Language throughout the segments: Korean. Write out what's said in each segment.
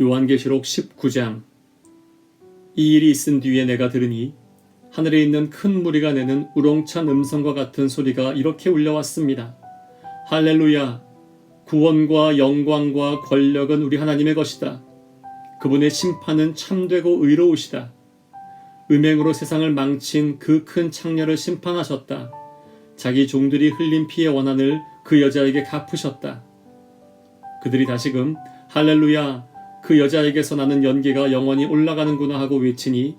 요한계시록 19장 이 일이 있은 뒤에 내가 들으니 하늘에 있는 큰 무리가 내는 우렁찬 음성과 같은 소리가 이렇게 울려왔습니다. 할렐루야! 구원과 영광과 권력은 우리 하나님의 것이다. 그분의 심판은 참되고 의로우시다. 음행으로 세상을 망친 그 큰 창녀를 심판하셨다. 자기 종들이 흘린 피의 원한을 그 여자에게 갚으셨다. 그들이 다시금 할렐루야 그 여자에게서 나는 연기가 영원히 올라가는구나 하고 외치니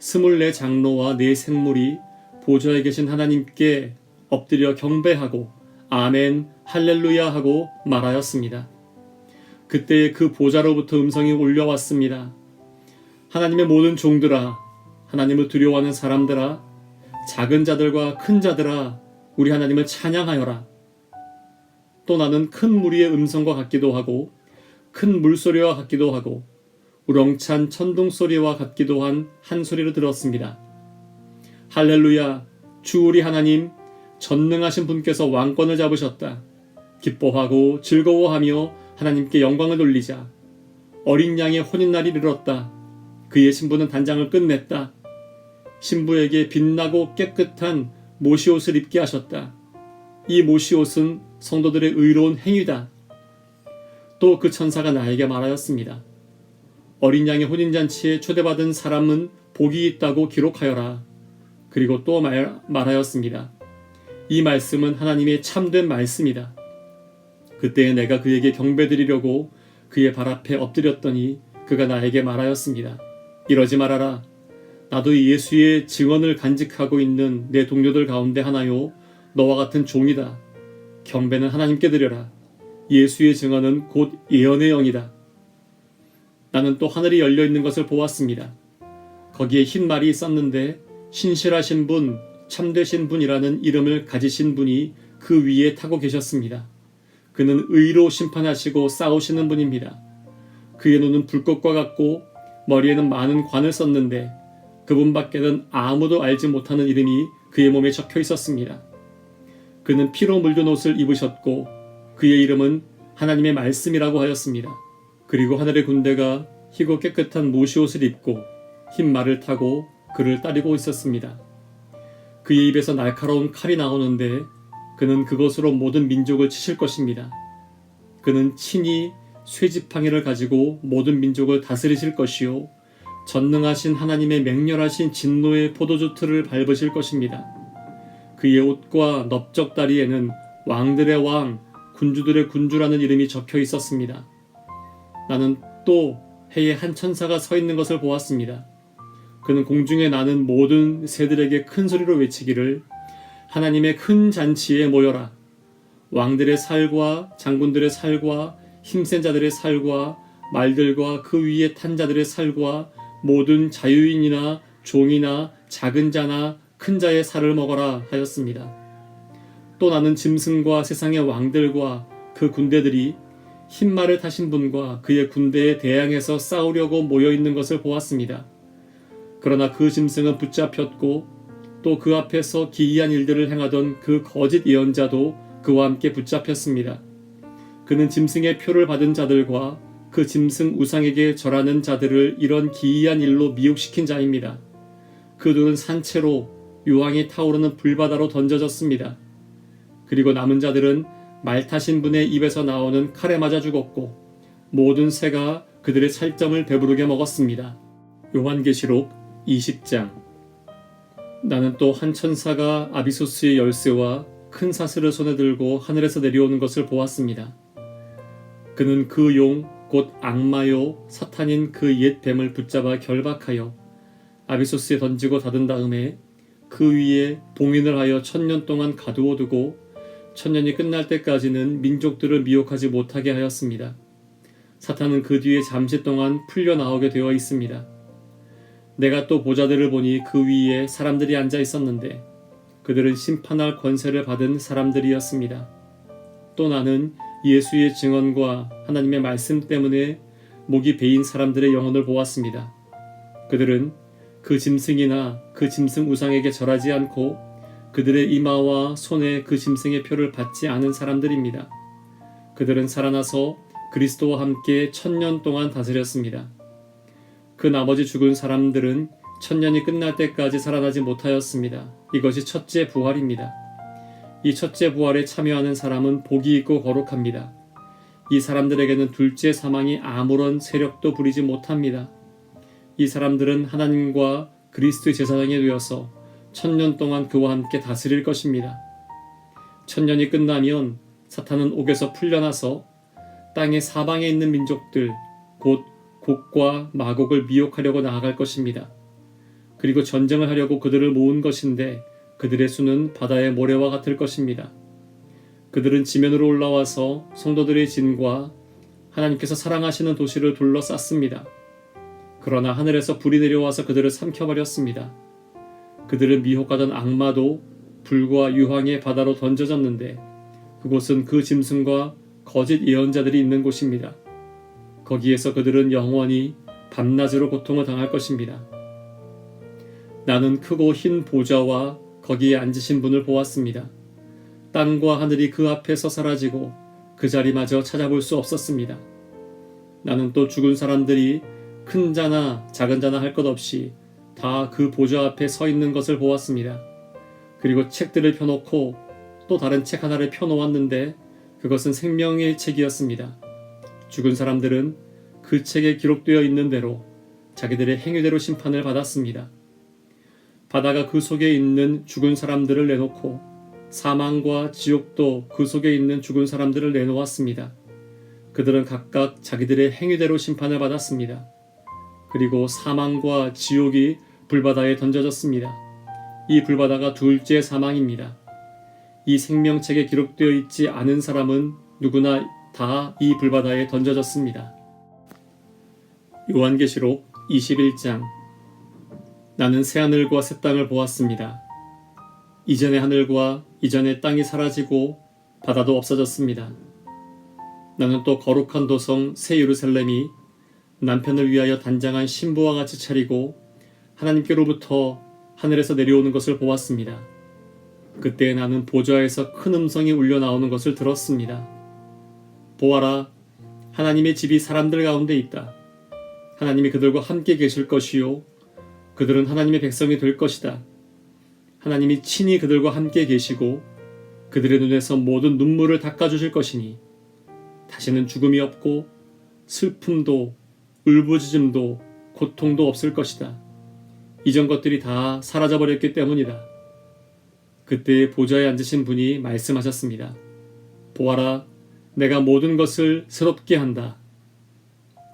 스물네 장로와 네 생물이 보좌에 계신 하나님께 엎드려 경배하고 아멘 할렐루야 하고 말하였습니다. 그때 그 보좌로부터 음성이 올려왔습니다. 하나님의 모든 종들아 하나님을 두려워하는 사람들아 작은 자들과 큰 자들아 우리 하나님을 찬양하여라. 또 나는 큰 무리의 음성과 같기도 하고 큰 물소리와 같기도 하고 우렁찬 천둥 소리와 같기도 한 한 소리를 들었습니다. 할렐루야 주 우리 하나님 전능하신 분께서 왕권을 잡으셨다. 기뻐하고 즐거워하며 하나님께 영광을 돌리자. 어린 양의 혼인날이 이르렀다. 그의 신부는 단장을 끝냈다. 신부에게 빛나고 깨끗한 모시옷을 입게 하셨다. 이 모시옷은 성도들의 의로운 행위다. 또 그 천사가 나에게 말하였습니다. 어린 양의 혼인잔치에 초대받은 사람은 복이 있다고 기록하여라. 그리고 또 말, 말하였습니다. 이 말씀은 하나님의 참된 말씀이다. 그때에 내가 그에게 경배드리려고 그의 발 앞에 엎드렸더니 그가 나에게 말하였습니다. 이러지 말아라. 나도 예수의 증언을 간직하고 있는 내 동료들 가운데 하나요. 너와 같은 종이다. 경배는 하나님께 드려라. 예수의 증언은 곧 예언의 영이다. 나는 또 하늘이 열려 있는 것을 보았습니다. 거기에 흰 말이 있었는데 신실하신 분, 참되신 분이라는 이름을 가지신 분이 그 위에 타고 계셨습니다. 그는 의로 심판하시고 싸우시는 분입니다. 그의 눈은 불꽃과 같고 머리에는 많은 관을 썼는데 그분밖에는 아무도 알지 못하는 이름이 그의 몸에 적혀 있었습니다. 그는 피로 물든 옷을 입으셨고 그의 이름은 하나님의 말씀이라고 하였습니다. 그리고 하늘의 군대가 희고 깨끗한 모시옷을 입고 흰 말을 타고 그를 따르고 있었습니다. 그의 입에서 날카로운 칼이 나오는데 그는 그것으로 모든 민족을 치실 것입니다. 그는 친히 쇠지팡이를 가지고 모든 민족을 다스리실 것이요 전능하신 하나님의 맹렬하신 진노의 포도주 틀을 밟으실 것입니다. 그의 옷과 넓적 다리에는 왕들의 왕, 군주들의 군주라는 이름이 적혀 있었습니다. 나는 또 해에 한 천사가 서 있는 것을 보았습니다. 그는 공중에 나는 모든 새들에게 큰 소리로 외치기를 하나님의 큰 잔치에 모여라. 왕들의 살과 장군들의 살과 힘센 자들의 살과 말들과 그 위에 탄 자들의 살과 모든 자유인이나 종이나 작은 자나 큰 자의 살을 먹어라 하였습니다. 또 나는 짐승과 세상의 왕들과 그 군대들이 흰 말을 타신 분과 그의 군대에 대항해서 싸우려고 모여 있는 것을 보았습니다. 그러나 그 짐승은 붙잡혔고 또 그 앞에서 기이한 일들을 행하던 그 거짓 예언자도 그와 함께 붙잡혔습니다. 그는 짐승의 표를 받은 자들과 그 짐승 우상에게 절하는 자들을 이런 기이한 일로 미혹시킨 자입니다. 그 둘은 산채로 유황이 타오르는 불바다로 던져졌습니다. 그리고 남은 자들은 말 타신 분의 입에서 나오는 칼에 맞아 죽었고 모든 새가 그들의 살점을 배부르게 먹었습니다. 요한계시록 20장 나는 또 한 천사가 아비소스의 열쇠와 큰 사슬을 손에 들고 하늘에서 내려오는 것을 보았습니다. 그는 그 용 곧 악마요 사탄인 그 옛 뱀을 붙잡아 결박하여 아비소스에 던지고 닫은 다음에 그 위에 봉인을 하여 천년 동안 가두어 두고 천년이 끝날 때까지는 민족들을 미혹하지 못하게 하였습니다. 사탄은 그 뒤에 잠시 동안 풀려 나오게 되어 있습니다. 내가 또 보자들을 보니 그 위에 사람들이 앉아 있었는데 그들은 심판할 권세를 받은 사람들이었습니다. 또 나는 예수의 증언과 하나님의 말씀 때문에 목이 베인 사람들의 영혼을 보았습니다. 그들은 그 짐승이나 그 짐승 우상에게 절하지 않고 그들의 이마와 손에 그 짐승의 표를 받지 않은 사람들입니다. 그들은 살아나서 그리스도와 함께 천년 동안 다스렸습니다. 그 나머지 죽은 사람들은 천년이 끝날 때까지 살아나지 못하였습니다. 이것이 첫째 부활입니다. 이 첫째 부활에 참여하는 사람은 복이 있고 거룩합니다. 이 사람들에게는 둘째 사망이 아무런 세력도 부리지 못합니다. 이 사람들은 하나님과 그리스도의 제사장이 되어서 천년 동안 그와 함께 다스릴 것입니다. 천년이 끝나면 사탄은 옥에서 풀려나서 땅의 사방에 있는 민족들, 곧 곡과 마곡을 미혹하려고 나아갈 것입니다. 그리고 전쟁을 하려고 그들을 모은 것인데 그들의 수는 바다의 모래와 같을 것입니다. 그들은 지면으로 올라와서 성도들의 진과 하나님께서 사랑하시는 도시를 둘러쌌습니다. 그러나 하늘에서 불이 내려와서 그들을 삼켜버렸습니다. 그들을 미혹하던 악마도 불과 유황의 바다로 던져졌는데 그곳은 그 짐승과 거짓 예언자들이 있는 곳입니다. 거기에서 그들은 영원히 밤낮으로 고통을 당할 것입니다. 나는 크고 흰 보좌와 거기에 앉으신 분을 보았습니다. 땅과 하늘이 그 앞에서 사라지고 그 자리마저 찾아볼 수 없었습니다. 나는 또 죽은 사람들이 큰 자나 작은 자나 할 것 없이 다 그 보좌 앞에 서 있는 것을 보았습니다. 그리고 책들을 펴놓고 또 다른 책 하나를 펴놓았는데 그것은 생명의 책이었습니다. 죽은 사람들은 그 책에 기록되어 있는 대로 자기들의 행위대로 심판을 받았습니다. 바다가 그 속에 있는 죽은 사람들을 내놓고 사망과 지옥도 그 속에 있는 죽은 사람들을 내놓았습니다. 그들은 각각 자기들의 행위대로 심판을 받았습니다. 그리고 사망과 지옥이 불바다에 던져졌습니다. 이 불바다가 둘째 사망입니다. 이 생명책에 기록되어 있지 않은 사람은 누구나 다 이 불바다에 던져졌습니다. 요한계시록 21장 나는 새하늘과 새 땅을 보았습니다. 이전의 하늘과 이전의 땅이 사라지고 바다도 없어졌습니다. 나는 또 거룩한 도성 새 예루살렘이 남편을 위하여 단장한 신부와 같이 차리고 하나님께로부터 하늘에서 내려오는 것을 보았습니다. 그때 나는 보좌에서 큰 음성이 울려 나오는 것을 들었습니다. 보아라, 하나님의 집이 사람들 가운데 있다. 하나님이 그들과 함께 계실 것이요. 그들은 하나님의 백성이 될 것이다. 하나님이 친히 그들과 함께 계시고 그들의 눈에서 모든 눈물을 닦아주실 것이니 다시는 죽음이 없고 슬픔도 울부짖음도 고통도 없을 것이다. 이전 것들이 다 사라져버렸기 때문이다. 그때 보좌에 앉으신 분이 말씀하셨습니다. 보아라, 내가 모든 것을 새롭게 한다.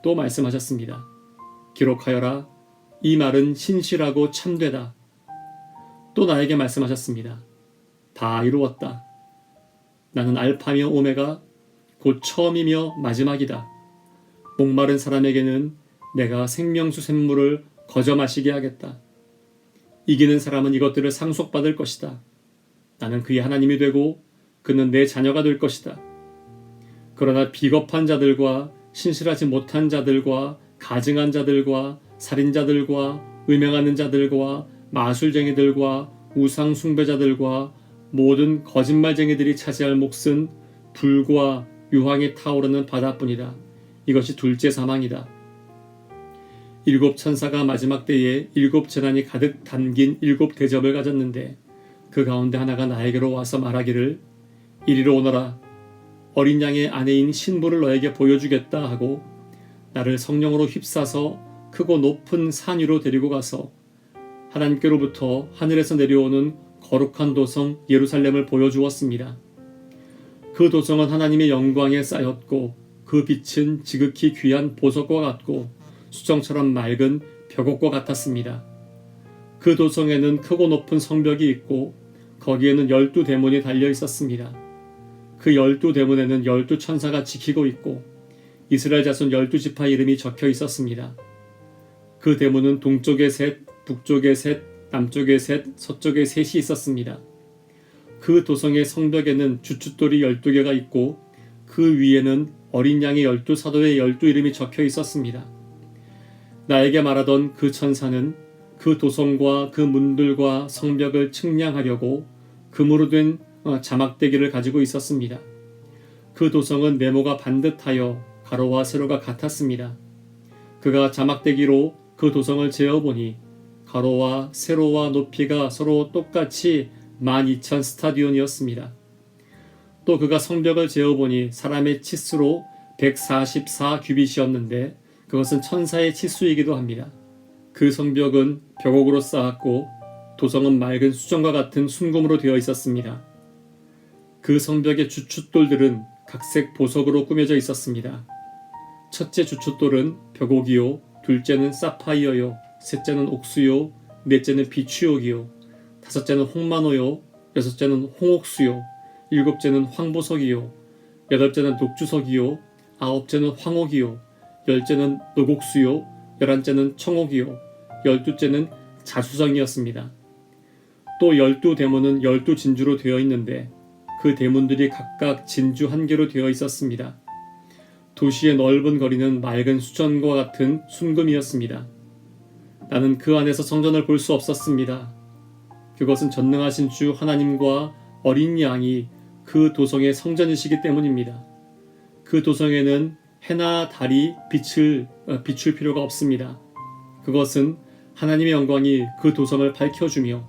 또 말씀하셨습니다. 기록하여라. 이 말은 신실하고 참되다. 또 나에게 말씀하셨습니다. 다 이루었다. 나는 알파며 오메가 곧 처음이며 마지막이다. 목마른 사람에게는 내가 생명수 샘물을 거저 마시게 하겠다. 이기는 사람은 이것들을 상속받을 것이다. 나는 그의 하나님이 되고 그는 내 자녀가 될 것이다. 그러나 비겁한 자들과 신실하지 못한 자들과 가증한 자들과 살인자들과 음행하는 자들과 마술쟁이들과 우상 숭배자들과 모든 거짓말쟁이들이 차지할 몫은 불과 유황이 타오르는 바다뿐이다. 이것이 둘째 사망이다. 일곱 천사가 마지막 때에 일곱 재난이 가득 담긴 일곱 대접을 가졌는데 그 가운데 하나가 나에게로 와서 말하기를 이리로 오너라 어린 양의 아내인 신부를 너에게 보여주겠다 하고 나를 성령으로 휩싸서 크고 높은 산 위로 데리고 가서 하나님께로부터 하늘에서 내려오는 거룩한 도성 예루살렘을 보여주었습니다. 그 도성은 하나님의 영광에 쌓였고 그 빛은 지극히 귀한 보석과 같고 수정처럼 맑은 벽옥과 같았습니다. 그 도성에는 크고 높은 성벽이 있고 거기에는 열두 대문이 달려 있었습니다. 그 열두 대문에는 열두 천사가 지키고 있고 이스라엘 자손 열두 지파 이름이 적혀 있었습니다. 그 대문은 동쪽에 셋, 북쪽에 셋, 남쪽에 셋, 서쪽에 셋이 있었습니다. 그 도성의 성벽에는 주춧돌이 열두 개가 있고 그 위에는 어린 양의 열두 사도의 열두 이름이 적혀 있었습니다. 나에게 말하던 그 천사는 그 도성과 그 문들과 성벽을 측량하려고 금으로 된 어, 자막대기를 가지고 있었습니다. 그 도성은 네모가 반듯하여 가로와 세로가 같았습니다. 그가 자막대기로 그 도성을 재어보니 가로와 세로와 높이가 서로 똑같이 12,000 스타디온이었습니다. 또 그가 성벽을 재어보니 사람의 치수로 144 규빗이었는데 그것은 천사의 치수이기도 합니다. 그 성벽은 벽옥으로 쌓았고 도성은 맑은 수정과 같은 순금으로 되어 있었습니다. 그 성벽의 주춧돌들은 각색 보석으로 꾸며져 있었습니다. 첫째 주춧돌은 벽옥이요, 둘째는 사파이어요, 셋째는 옥수요, 넷째는 비추옥이요, 다섯째는 홍만호요, 여섯째는 홍옥수요, 일곱째는 황보석이요, 여덟째는 녹주석이요, 아홉째는 황옥이요, 열째는 노곡수요, 열한째는 청옥이요, 열두째는 자수성이었습니다. 또 열두 대문은 열두 진주로 되어 있는데 그 대문들이 각각 진주 한 개로 되어 있었습니다. 도시의 넓은 거리는 맑은 수전과 같은 순금이었습니다. 나는 그 안에서 성전을 볼 수 없었습니다. 그것은 전능하신 주 하나님과 어린 양이 그 도성의 성전이시기 때문입니다. 그 도성에는 해나 달이 빛을 어, 비출 필요가 없습니다. 그것은 하나님의 영광이 그 도성을 밝혀주며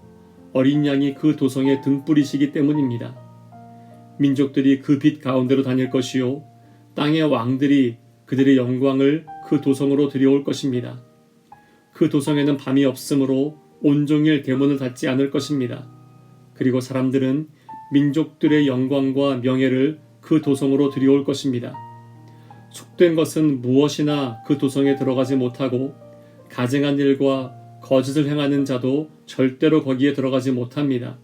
어린 양이 그 도성의 등불이시기 때문입니다. 민족들이 그 빛 가운데로 다닐 것이요 땅의 왕들이 그들의 영광을 그 도성으로 들여올 것입니다. 그 도성에는 밤이 없으므로 온종일 대문을 닫지 않을 것입니다. 그리고 사람들은 민족들의 영광과 명예를 그 도성으로 들여올 것입니다. 속된 것은 무엇이나 그 도성에 들어가지 못하고 가증한 일과 거짓을 행하는 자도 절대로 거기에 들어가지 못합니다.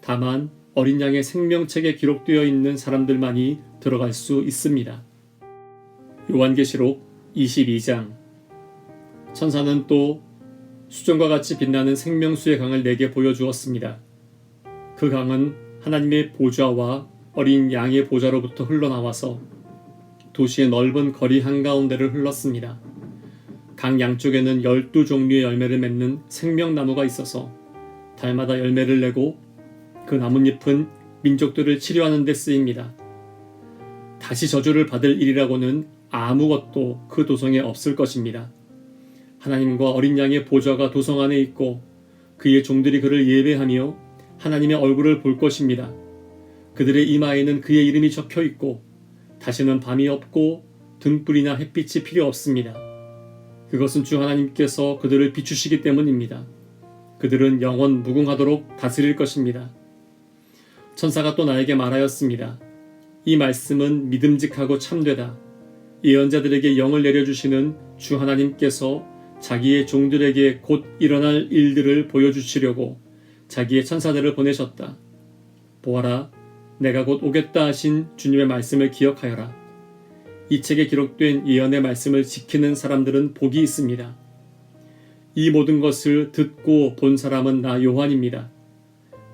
다만 어린 양의 생명책에 기록되어 있는 사람들만이 들어갈 수 있습니다. 요한계시록 22장 천사는 또 수정과 같이 빛나는 생명수의 강을 내게 보여주었습니다. 그 강은 하나님의 보좌와 어린 양의 보좌로부터 흘러나와서 도시의 넓은 거리 한가운데를 흘렀습니다. 강 양쪽에는 열두 종류의 열매를 맺는 생명나무가 있어서 달마다 열매를 내고 그 나뭇잎은 민족들을 치료하는 데 쓰입니다. 다시 저주를 받을 일이라고는 아무것도 그 도성에 없을 것입니다. 하나님과 어린 양의 보좌가 도성 안에 있고 그의 종들이 그를 예배하며 하나님의 얼굴을 볼 것입니다. 그들의 이마에는 그의 이름이 적혀 있고 다시는 밤이 없고 등불이나 햇빛이 필요 없습니다. 그것은 주 하나님께서 그들을 비추시기 때문입니다. 그들은 영원 무궁하도록 다스릴 것입니다. 천사가 또 나에게 말하였습니다. 이 말씀은 믿음직하고 참되다. 예언자들에게 영을 내려주시는 주 하나님께서 자기의 종들에게 곧 일어날 일들을 보여주시려고 자기의 천사들을 보내셨다. 보아라, 내가 곧 오겠다 하신 주님의 말씀을 기억하여라. 이 책에 기록된 예언의 말씀을 지키는 사람들은 복이 있습니다. 이 모든 것을 듣고 본 사람은 나 요한입니다.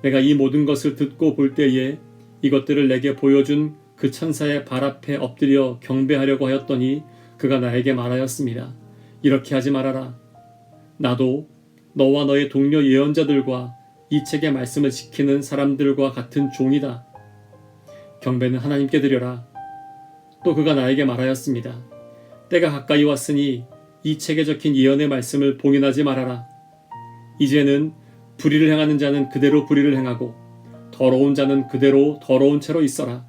내가 이 모든 것을 듣고 볼 때에 이것들을 내게 보여준 그 천사의 발 앞에 엎드려 경배하려고 하였더니 그가 나에게 말하였습니다. 이렇게 하지 말아라. 나도 너와 너의 동료 예언자들과 이 책의 말씀을 지키는 사람들과 같은 종이다. 경배는 하나님께 드려라. 또 그가 나에게 말하였습니다. 때가 가까이 왔으니 이 책에 적힌 예언의 말씀을 봉인하지 말아라. 이제는 불의를 행하는 자는 그대로 불의를 행하고 더러운 자는 그대로 더러운 채로 있어라.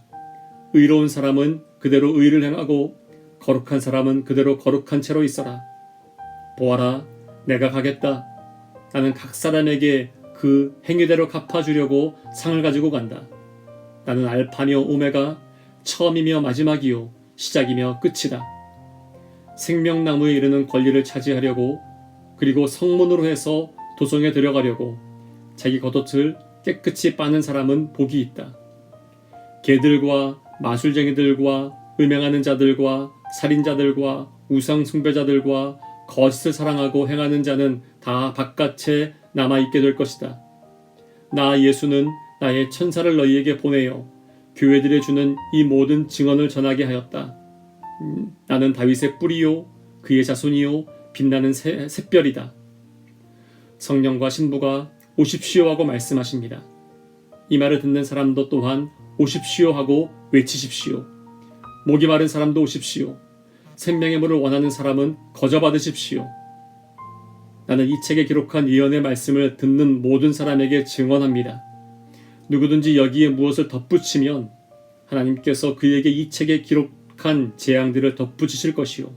의로운 사람은 그대로 의를 행하고 거룩한 사람은 그대로 거룩한 채로 있어라. 보아라, 내가 가겠다. 나는 각 사람에게 그 행위대로 갚아주려고 상을 가지고 간다. 나는 알파며 오메가, 처음이며 마지막이요, 시작이며 끝이다. 생명나무에 이르는 권리를 차지하려고 그리고 성문으로 해서 도성에 들어가려고 자기 겉옷을 깨끗이 빠는 사람은 복이 있다. 개들과 마술쟁이들과 음행하는 자들과 살인자들과 우상 숭배자들과 거짓을 사랑하고 행하는 자는 다 바깥에 남아 있게 될 것이다. 나 예수는 나의 천사를 너희에게 보내어 교회들에 주는 이 모든 증언을 전하게 하였다. 음, 나는 다윗의 뿌리요 그의 자손이요 빛나는 새, 샛별이다. 성령과 신부가 오십시오 하고 말씀하십니다. 이 말을 듣는 사람도 또한 오십시오 하고 외치십시오. 목이 마른 사람도 오십시오. 생명의 물을 원하는 사람은 거저 받으십시오. 나는 이 책에 기록한 예언의 말씀을 듣는 모든 사람에게 증언합니다. 누구든지 여기에 무엇을 덧붙이면 하나님께서 그에게 이 책에 기록한 재앙들을 덧붙이실 것이요.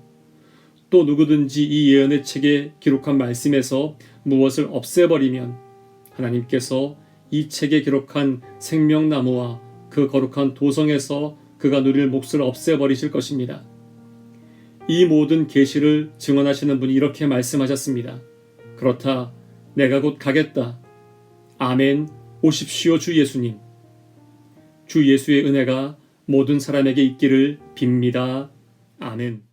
또 누구든지 이 예언의 책에 기록한 말씀에서 무엇을 없애버리면 하나님께서 이 책에 기록한 생명나무와 그 거룩한 도성에서 그가 누릴 몫을 없애버리실 것입니다. 이 모든 계시를 증언하시는 분이 이렇게 말씀하셨습니다. 그렇다. 내가 곧 가겠다. 아멘. 오십시오, 주 예수님. 주 예수의 은혜가 모든 사람에게 있기를 빕니다. 아멘.